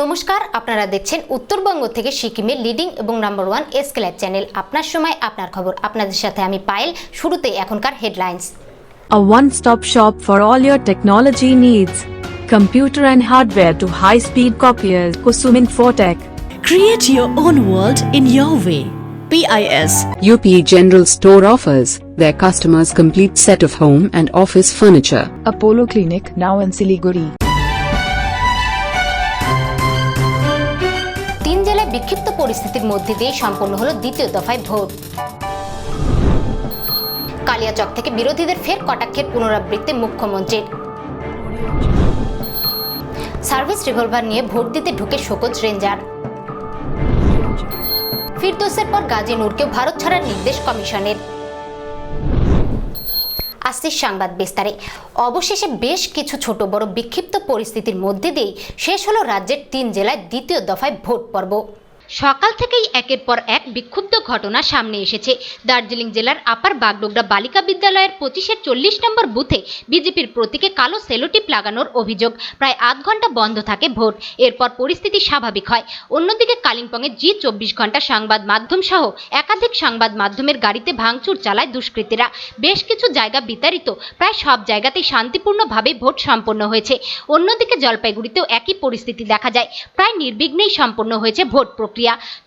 নমস্কার আপনারা দেখছেন উত্তরবঙ্গ থেকে সিকিমের লিডিং এবং number one SK live channel আপনার সময় আপনার খবর আপনাদের সাথে আমি পায়েল শুরুতে এখনকার headlines A one stop shop for all your technology needs. Computer and hardware to high speed copiers. Kusumin Fortech. Create your own world in your way. PIS UP General Store offers their customers complete set of home and office furniture. Apollo Clinic now in Siliguri. তিন জেলায় বিক্ষিপ্ত পরিস্থিতির মধ্যে দিয়ে সম্পন্ন হলো দ্বিতীয় দফায় ভোট কালিয়াচক থেকে বিরোধীদের ফের কটাক্ষের পুনরাবৃত্তি মুখ্যমন্ত্রীর সার্ভিস রিভলভার নিয়ে ভোট দিতে ঢুকে শোকজ রেঞ্জার ফিরদোসের পর গাজী নূরকেও ভারত ছাড়ার নির্দেশ কমিশনের আসছিস সংবাদ বিস্তারে। অবশেষে বেশ কিছু ছোট বড় বিক্ষিপ্ত পরিস্থিতির মধ্যে দিয়েই শেষ হলো রাজ্যের তিন জেলায় দ্বিতীয় দফায় ভোট পর্ব। সকাল থেকেই একের পর এক বিক্ষুব্ধ ঘটনা সামনে এসেছে। দার্জিলিং জেলার আপার বাগডোগরা বালিকা বিদ্যালয়ের পঁচিশের চল্লিশ নম্বর বুথে বিজেপির প্রতীকে কালো সেলোটিপ লাগানোর অভিযোগ প্রায় আধ ঘণ্টা বন্ধ থাকে ভোট এরপর পরিস্থিতি স্বাভাবিক হয়। অন্যদিকে কালিম্পংয়ে জি চব্বিশ ঘণ্টা সংবাদ মাধ্যম সহ একাধিক সংবাদ মাধ্যমের গাড়িতে ভাঙচুর চালায় দুষ্কৃতীরা। বেশ কিছু জায়গা বিতাড়িত, প্রায় সব জায়গাতেই শান্তিপূর্ণভাবে ভোট সম্পন্ন হয়েছে। অন্যদিকে জলপাইগুড়িতেও একই পরিস্থিতি দেখা যায়। প্রায় নির্বিঘ্নেই সম্পন্ন হয়েছে ভোট প্রক্রিয়া।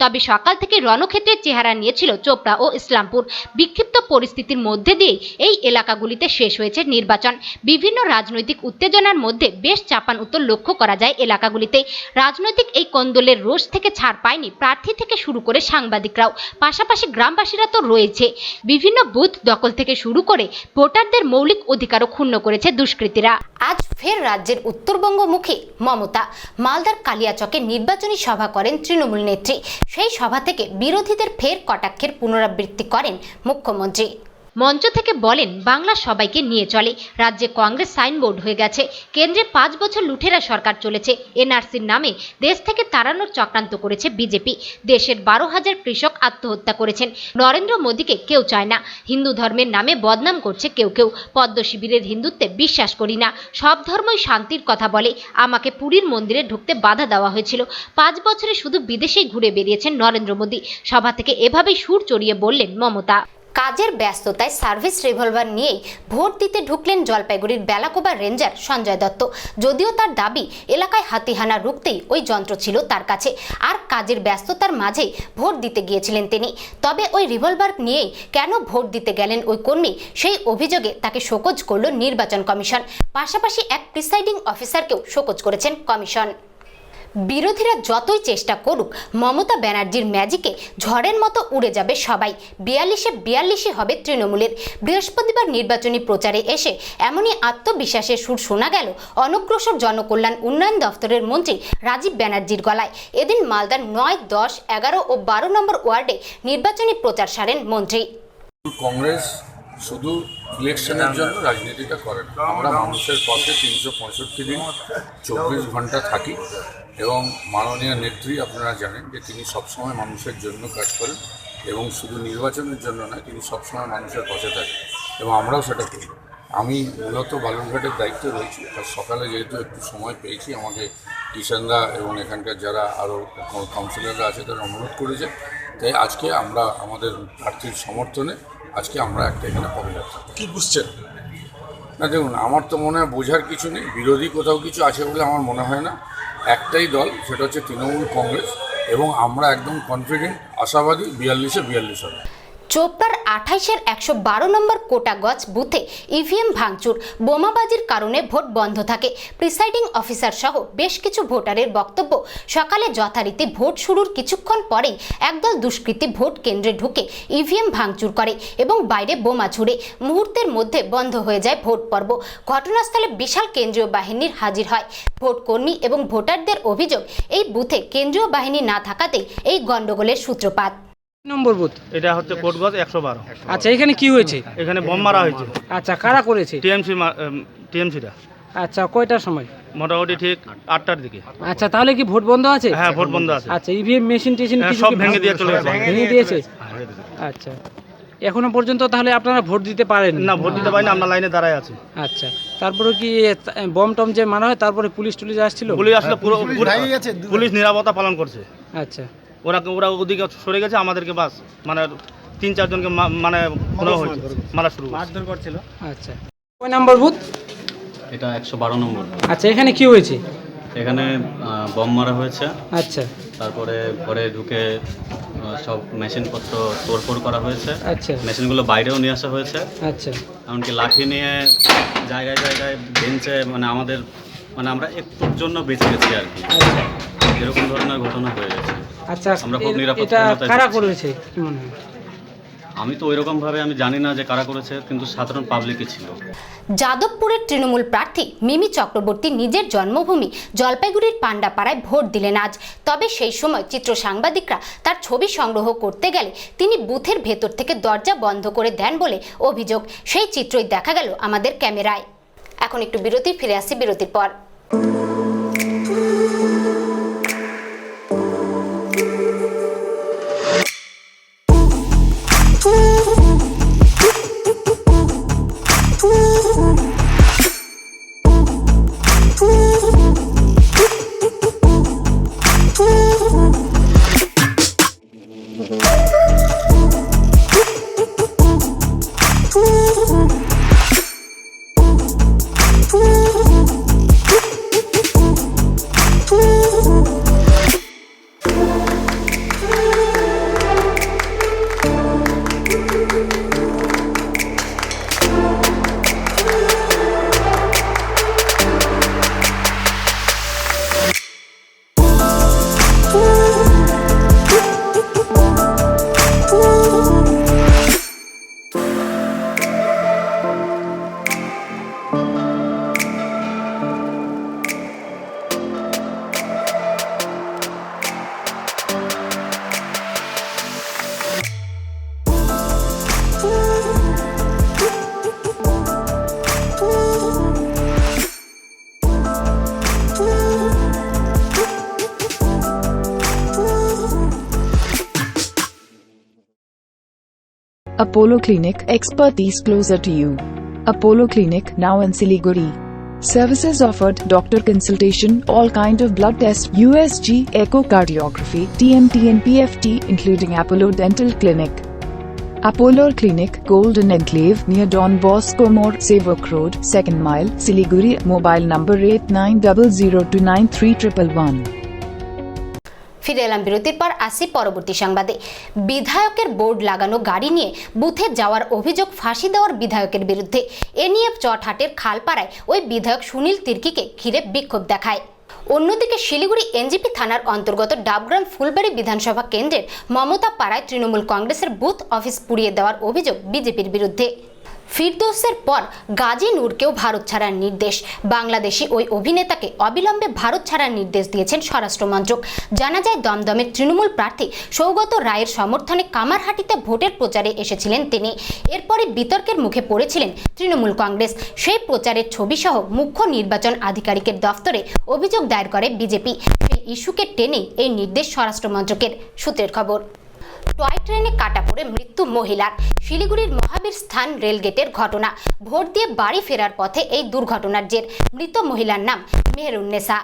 তবে সকাল থেকে রণক্ষেত্রের চেহারা নিয়েছিল চোপড়া ও ইসলামপুর। বিক্ষিপ্ত পরিস্থিতির মধ্যে দিয়েই এই এলাকাগুলিতে শেষ হয়েছে নির্বাচন। বিভিন্ন রাজনৈতিক উত্তেজনার মধ্যে বেশ চাপান উত্তর লক্ষ্য করা যায় এলাকাগুলিতে। রাজনৈতিক এই কোন্দলের রোষ থেকে ছাড় পায়নি প্রার্থী থেকে শুরু করে সাংবাদিকরাও। পাশাপাশি গ্রামবাসীরা তো রয়েছে। বিভিন্ন বুথ দখল থেকে শুরু করে ভোটারদের মৌলিক অধিকারও ক্ষুণ্ণ করেছে দুষ্কৃতীরা। আজ ফের রাজ্যের উত্তরবঙ্গমুখী মমতা। মালদার কালিয়াচকে নির্বাচনী সভা করেন তৃণমূল নেত্রী। সেই সভা থেকে বিরোধীদের ফের কটাক্ষের পুনরাবৃত্তি করেন মুখ্যমন্ত্রী। মঞ্চ থেকে বলেন, বাংলা সবাইকে নিয়ে চলে। রাজ্যে কংগ্রেস সাইনবোর্ড হয়ে গেছে। কেন্দ্রে পাঁচ বছর লুঠেরা সরকার চলেছে। এনআরসির নামে দেশ থেকে তাড়ানোর চক্রান্ত করেছে বিজেপি। দেশের বারো হাজার কৃষক আত্মহত্যা করেছেন। নরেন্দ্র মোদীকে কেউ চায় না। হিন্দু ধর্মের নামে বদনাম করছে কেউ কেউ। পদ্ম শিবিরের হিন্দুত্বে বিশ্বাস করি না। সব ধর্মই শান্তির কথা বলে। আমাকে পুরীর মন্দিরে ঢুকতে বাধা দেওয়া হয়েছিল। পাঁচ বছরে শুধু বিদেশেই ঘুরে বেরিয়েছেন নরেন্দ্র মোদী। সভা থেকে এভাবেই সুর চড়িয়ে বললেন মমতা। কাজের ব্যস্ততায় সার্ভিস রিভলভার নিয়েই ভোট দিতে ঢুকলেন জলপাইগুড়ির বেলাকোবা রেঞ্জার সঞ্জয় দত্ত। যদিও তার দাবি, এলাকায় হাতিহানা রুখতেই ওই যন্ত্র ছিল তার কাছে। আর কাজের ব্যস্ততার মাঝেই ভোট দিতে গিয়েছিলেন তিনি। তবে ওই রিভলভার নিয়েই কেন ভোট দিতে গেলেন ওই কর্মী, সেই অভিযোগে তাকে শোকজ করল নির্বাচন কমিশন। পাশাপাশি এক প্রিসাইডিং অফিসারকেও শোকজ করেছেন কমিশন। বিরোধীরা যতই চেষ্টা করুক, মমতা ব্যানার্জির ম্যাজিকে ঝড়ের মতো উড়ে যাবে সবাই। বিয়াল্লিশে বিয়াল্লিশে হবে তৃণমূলের। বৃহস্পতিবার নির্বাচনী প্রচারে এসে এমনই আত্মবিশ্বাসের সুর শোনা গেল অনগ্রসর জনকল্যাণ উন্নয়ন দফতরের মন্ত্রী রাজীব ব্যানার্জির গলায়। এদিন মালদার নয়, দশ, এগারো ও বারো নম্বর ওয়ার্ডে নির্বাচনী প্রচার সারেন মন্ত্রী। কংগ্রেস শুধু ইলেকশনের জন্য রাজনীতিটা করে না। আমরা মানুষের পথে তিনশো পঁয়ষট্টি দিন চব্বিশ ঘণ্টা থাকি এবং মাননীয় নেত্রী আপনারা জানেন যে তিনি সবসময় মানুষের জন্য কাজ করেন এবং শুধু নির্বাচনের জন্য নয়, তিনি সবসময় মানুষের পথে থাকেন এবং আমরাও সেটা করি। আমি মূলত বালুরঘাটের দায়িত্বে রয়েছি। আর সকালে যেহেতু একটু সময় পেয়েছি, আমাকে কিষানদা এবং এখানকার যারা আরও কাউন্সিলররা আছে তারা অনুরোধ করেছে তাই আজকে আমরা আমাদের প্রার্থীর সমর্থনে আজকে আমরা একটা এখানে পদযাত্রা কী বুঝছেন? না, দেখুন, আমার তো মনে হয় বোঝার কিছু নেই, বিরোধী কোথাও কিছু আছে বলে আমার মনে হয় না। একটাই দল, সেটা হচ্ছে তৃণমূল কংগ্রেস, এবং আমরা একদম কনফিডেন্ট আশাবাদী, বিয়াল্লিশে বিয়াল্লিশ হবে। চোপড়ার আঠাইশের একশো বারো নম্বর কোটাগজ বুথে ইভিএম ভাঙচুর, বোমাবাজির কারণে ভোট বন্ধ থাকে। প্রিসাইডিং অফিসার সহ বেশ কিছু ভোটারের বক্তব্য সকালে যথারীতি ভোট শুরুর কিছুক্ষণ পরেই একদল দুষ্কৃতী ভোট কেন্দ্রে ঢুকে ইভিএম ভাঙচুর করে এবং বাইরে বোমা ছুড়ে মুহূর্তের মধ্যে বন্ধ হয়ে যায় ভোট পর্ব। ঘটনাস্থলে বিশাল কেন্দ্রীয় বাহিনীর হাজির হয়। ভোট কর্মী এবং ভোটারদের অভিযোগ, এই বুথে কেন্দ্রীয় বাহিনী না থাকাতেই এই গণ্ডগোলের সূত্রপাত। Number booth? এটা হচ্ছে কোটগজ একশো বারো। আচ্ছা এখানে কি হয়েছে? এখানে বোম মারা হয়েছে। আচ্ছা কারা করেছে? টিএমসি টিএমসিটা আচ্ছা কয়টার সময়? মোটামুটি ঠিক আটটার দিকে। আচ্ছা তাহলে কি ভোট বন্ধ আছে? হ্যাঁ ভোট বন্ধ আছে। আচ্ছা ইভিএম মেশিন টেশিন হ্যাঁ, কিছু সব ভেঙে দিয়ে চলে গেছে। ভেঙে দিয়েছে? আচ্ছা এখনও পর্যন্ত তাহলে আপনারা ভোট দিতে পারেন না ভোট দিতে পারি না আমরা লাইনে দাঁড়ায় আছি। আচ্ছা তারপরে কি বম টম যে মারা হয় তারপরে পুলিশ টুলিশ আসছিল? পুলিশ আসলে পুলিশ নিরাপত্তা পালন করছে। আচ্ছা। ওরা ওরা ওদিকে সরে গেছে আমাদেরকে বাস মানে তিন চারজনকে মানে মারা শুরু করছে। আচ্ছা। কয় নাম্বার বুথ? এটা একশো বারো নম্বর আচ্ছা এখানে কি হয়েছে? এখানে বম মারা হয়েছে। আচ্ছা। তারপরে ঘরে ঢুকে সব মেশিনপত্র তোড়ফোড় করা হয়েছে। আচ্ছা। মেশিনগুলো বাইরেও নিয়ে আসা হয়েছে। আচ্ছা। এমনকি লাঠি নিয়ে জায়গায় জায়গায় বেঞ্চে মানে আমাদের মানে আমরা একটুর জন্য বেঁচে গেছি আর কি। আচ্ছা। এরকম ধরনের ঘটনা হয়ে গেছে। আচ্ছা আমরা খুব এর- এটা কারা করেছে মনে হয়? আমি তো ওইরকম ভাবে আমি জানি না যে কারা করেছে কিন্তু সাধারণ পাবলিকই ছিল। যাদবপুরের তৃণমূল প্রার্থী মিমি চক্রবর্তী নিজের জন্মভূমি জলপাইগুড়ির পাণ্ডাপাড়ায় ভোট দিলেন আজ। তবে সেই সময় চিত্র সাংবাদিকরা তার ছবি সংগ্রহ করতে গেলে তিনি বুথের ভেতর থেকে দরজা বন্ধ করে দেন বলে অভিযোগ। সেই চিত্রই দেখা গেল আমাদের ক্যামেরায়। এখন একটু বিরতি ফিরে আসি বিরতির পর। Apollo Clinic, expertise closer to you. Apollo Clinic, now in Siliguri. Services offered doctor consultation, all kind of blood test, USG, echocardiography, TMT and PFT, including Apollo Dental Clinic. Apollo Clinic, Golden Enclave, near Don Bosco More, Savok Road, 2nd mile, Siliguri, mobile number 8900293111. ফিরে এলাম বিরতির পর, আসি পরবর্তী সংবাদে। বিধায়কের board লাগানো গাড়ি নিয়ে বুথে যাওয়ার অভিযোগ ফাঁসি দেওয়ার বিধায়কের বিরুদ্ধে। এ নিয়ে চটহাটের খালপাড়ায় ওই বিধায়ক সুনীল তির্কিকে ঘিরে বিক্ষোভ দেখায়। অন্যদিকে শিলিগুড়ি এনজিপি থানার অন্তর্গত ডাবগ্রাম ফুলবাড়ি বিধানসভা কেন্দ্রের মমতা পাড়ায় তৃণমূল কংগ্রেসের বুথ অফিস পুড়িয়ে দেওয়ার অভিযোগ বিজেপির বিরুদ্ধে। ফিরদৌসের পর গাজী নূরকেও ভারত ছাড়ার নির্দেশ। বাংলাদেশি ওই অভিনেতাকে অবিলম্বে ভারত ছাড়ার নির্দেশ দিয়েছেন স্বরাষ্ট্রমন্ত্রক। জানা যায় দমদমের তৃণমূল প্রার্থী সৌগত রায়ের সমর্থনে কামারহাটিতে ভোটের প্রচারে এসেছিলেন তিনি। এরপরে বিতর্কের মুখে পড়েছিলেন তৃণমূল কংগ্রেস। সেই প্রচারের ছবিসহ মুখ্য নির্বাচন আধিকারিকের দফতরে অভিযোগ দায়ের করে বিজেপি। সেই ইস্যুকে টেনেই এই নির্দেশ স্বরাষ্ট্রমন্ত্রকের সূত্রের খবর। টয় ট্রেনে কাটা পড়ে মৃত্যু মহিলার। শিলিগুড়ির মহাবীর স্থান রেলগেটের ঘটনা। ভোট দিয়ে বাড়ি ফেরার পথে এই দুর্ঘটনার জের। মৃত মহিলার নাম মেহরুন্নেসা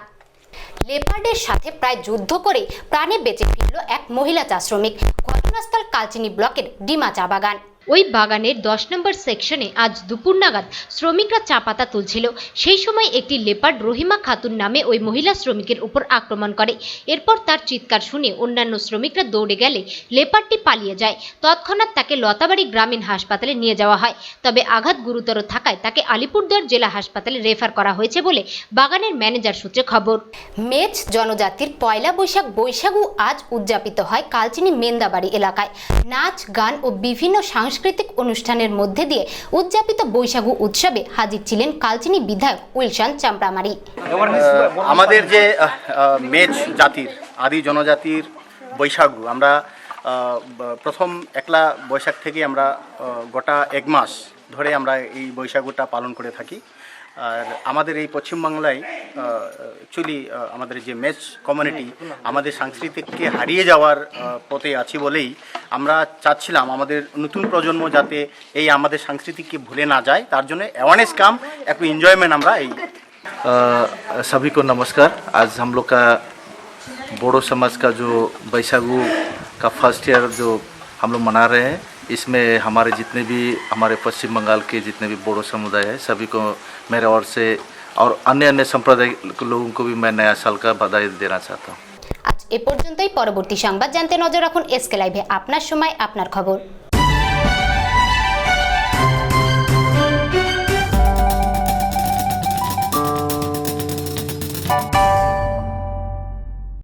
লেপার্ডের সাথে প্রায় যুদ্ধ করে প্রাণে বেঁচে ফিরল এক মহিলা চা শ্রমিক ঘটনাস্থল কালচিনি ব্লকের ডিমা চা বাগান। ওই বাগানের দশ নম্বর সেকশনে আজ দুপুর নাগাদ শ্রমিকরা চা পাতা তুলছিল। সেই সময় একটি লেপার্ড রহিমা খাতুন নামে ওই মহিলা শ্রমিকের উপর আক্রমণ করে। এরপর তার চিৎকার শুনে অন্যান্য শ্রমিকরা দৌড়ে গেলে লেপার্ডটি পালিয়ে যায়। তৎক্ষণাৎ তাকে লতাবাড়ি গ্রামীণ হাসপাতালে নিয়ে যাওয়া হয়। তবে আঘাত গুরুতর থাকায় তাকে আলিপুরদুয়ার জেলা হাসপাতালে রেফার করা হয়েছে বলে বাগানের ম্যানেজার সূত্রে খবর। মেচ জনজাতির পয়লা বৈশাখ বৈশাখু আজ উদযাপিত হয় কালচিনি মেন্দাবাড়ি এলাকায়। নাচ, গান ও বিভিন্ন সাংস্কৃতিক অনুষ্ঠানের মধ্যে দিয়ে উদযাপিত বৈশাখু উৎসবে হাজির ছিলেন কালচিনি বিধায়ক উইলশান চাম্পামারি আমাদের যে মেচ জাতির, আদি জনজাতির বৈশাখু, আমরা প্রথম একলা বৈশাখ থেকে আমরা গোটা এক মাস ধরে আমরা এই বৈশাখুটা পালন করে থাকি। আর আমাদের এই পশ্চিমবাংলায় অ্যাকচুয়ালি আমাদের যে মেচ কমিউনিটি আমাদের সংস্কৃতিকে হারিয়ে যাওয়ার আহ, পথে আছি বলেই আমরা চাচ্ছিলাম আমাদের নতুন প্রজন্ম যাতে এই আমাদের সংস্কৃতিকে ভুলে না যায় তার জন্য অ্যাওয়ারনেস কাম একটু এনজয়মেন্ট আমরা এই अ, सभी को नमस्कार आज हम लोग का बोडो समाज का जो बैसागु का फर्स्ट ईयर जो हम लोग मना रहे हैं इसमें हमारे जितने भी हमारे पश्चिम बंगाल के जितने भी बोडो समुदाय है सभी को मेरे ओर से और अन्य अन्य संप्रदाय के लोगों को भी मैं नया साल का बधाई देना चाहता हूँ আজ এ পর্যন্তই পরবর্তী সংবাদ জানতে নজর রাখুন এসকে লাইভে আপনার সময় আপনার খবর